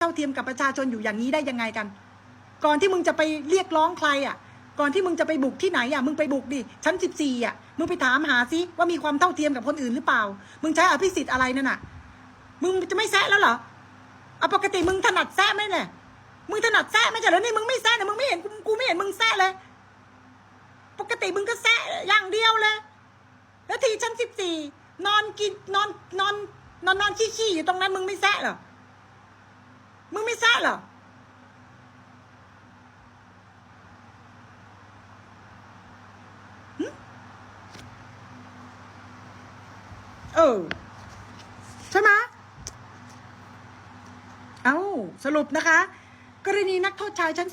เท่าเทียมกับประชาชนอยู่อย่างนี้ได้ยังไงกัน ก่อนที่มึงจะไปเรียกร้องใครอะ ก่อนที่มึงจะไปบุกที่ไหนอะ มึงไปบุกดิ ชั้นสิบสี่อะ มึงไปถามหาซิว่ามีความเท่าเทียมกับคนอื่นหรือเปล่า มึงใช้อภิสิทธิ์อะไรนั่นน่ะ มึงจะไม่แซะแล้วเหรอเอาปกติมึงถนัดแซะไหมเนี่ย มึงถนัดแซะไม่ใช่เหรอนี่มึงไม่แซะนะมึงไม่เห็นกูไม่เห็นมึงแซะเลย ปกติมึงก็แซะอย่างเดียวเลย แล้วทีชั้นสิบสี่นอนกินนอนนอนนอนนอนขี้ๆอยู่ตรงนั้นมึงไม่แซะเหรอ มึงไม่แซะเหรอ เออ ใช่ไหมเอาสรุปนะคะ กรณีนักโทษชายชั้น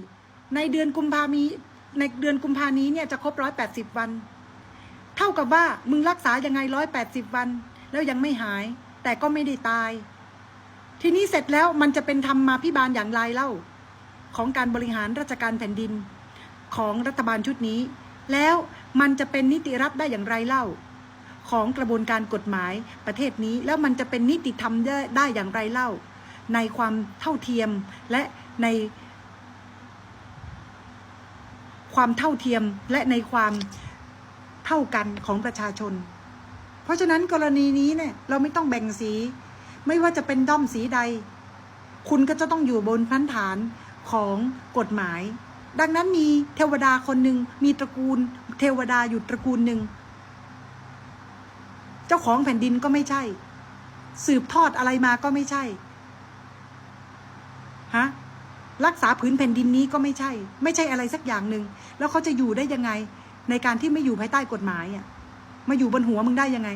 14 ในเดือนกุมภามีในเดือนกุมภานี้เนี่ยจะครบ 180 วัน เท่ากับว่ามึงรักษายังไง 180 วัน แล้วยังไม่หาย แต่ก็ไม่ได้ตาย ทีนี้เสร็จแล้วมันจะเป็นธรรมมาพิบาลอย่างไรเล่า ของการบริหารราชการแผ่นดินของรัฐบาลชุดนี้ แล้วมันจะเป็นนิติรัฐได้อย่างไรเล่า ของกระบวนการกฎหมายประเทศนี้แล้วมันจะเป็นนิติธรรมได้ได้อย่างไรเล่า ในความเท่าเทียมและใน ความเท่าเทียมและในความเท่ากันของประชาชน เพราะฉะนั้นกรณีนี้เนี่ยเราไม่ต้องแบ่งสี ไม่ว่าจะเป็นด้อมสีใด คุณก็จะต้องอยู่บนพื้นฐานของกฎหมาย ดังนั้นมีเทวดาคนหนึ่งมีตระกูล เทวดาอยู่ตระกูลหนึ่งเจ้าของแผ่นดินก็ไม่ใช่ สืบทอดอะไรมาก็ไม่ใช่ฮะรักษาผืนแผ่นดินนี้ก็ไม่ใช่ ไม่ใช่อะไรสักอย่างหนึ่งแล้วเขาจะอยู่ได้ยังไง ในการที่ไม่อยู่ภายใต้กฎหมายอะมาอยู่บนหัวมึงได้ยังไง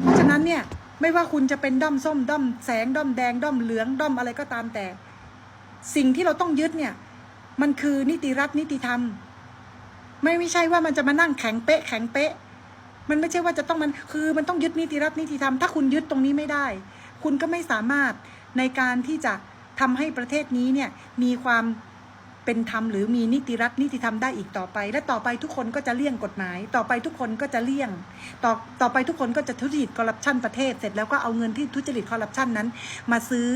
เพราะฉะนั้นเนี่ย ไม่ว่าคุณจะเป็นด้อมส้มด้อมแสงด้อมแดงด้อมเหลืองด้อมอะไรก็ตามแต่ สิ่งที่เราต้องยึดเนี่ย มันคือนิติรัฐนิติธรรม ไม่ไม่ใช่ว่ามันจะมานั่งแข็งเป๊ะ แข็งเป๊ะ มันไม่ใช่ว่าจะต้องมันคือมันต้องยึดนิติรัฐนิติธรรมถ้าคุณยึดตรงนี้ไม่ได้ คุณก็ไม่สามารถในการที่จะทำให้ประเทศนี้เนี่ยมีความ เป็นธรรมหรือมีนิติรัฐนิติธรรมได้อีกต่อไป และต่อไปทุกคนก็จะเลี่ยงกฎหมาย ต่อไปทุกคนก็จะเลี่ยง ต่อต่อไปทุกคนก็จะทุจริตคอร์รัปชันประเทศเสร็จแล้วก็เอาเงินที่ทุจริตคอร์รัปชันนั้น มาซื้อ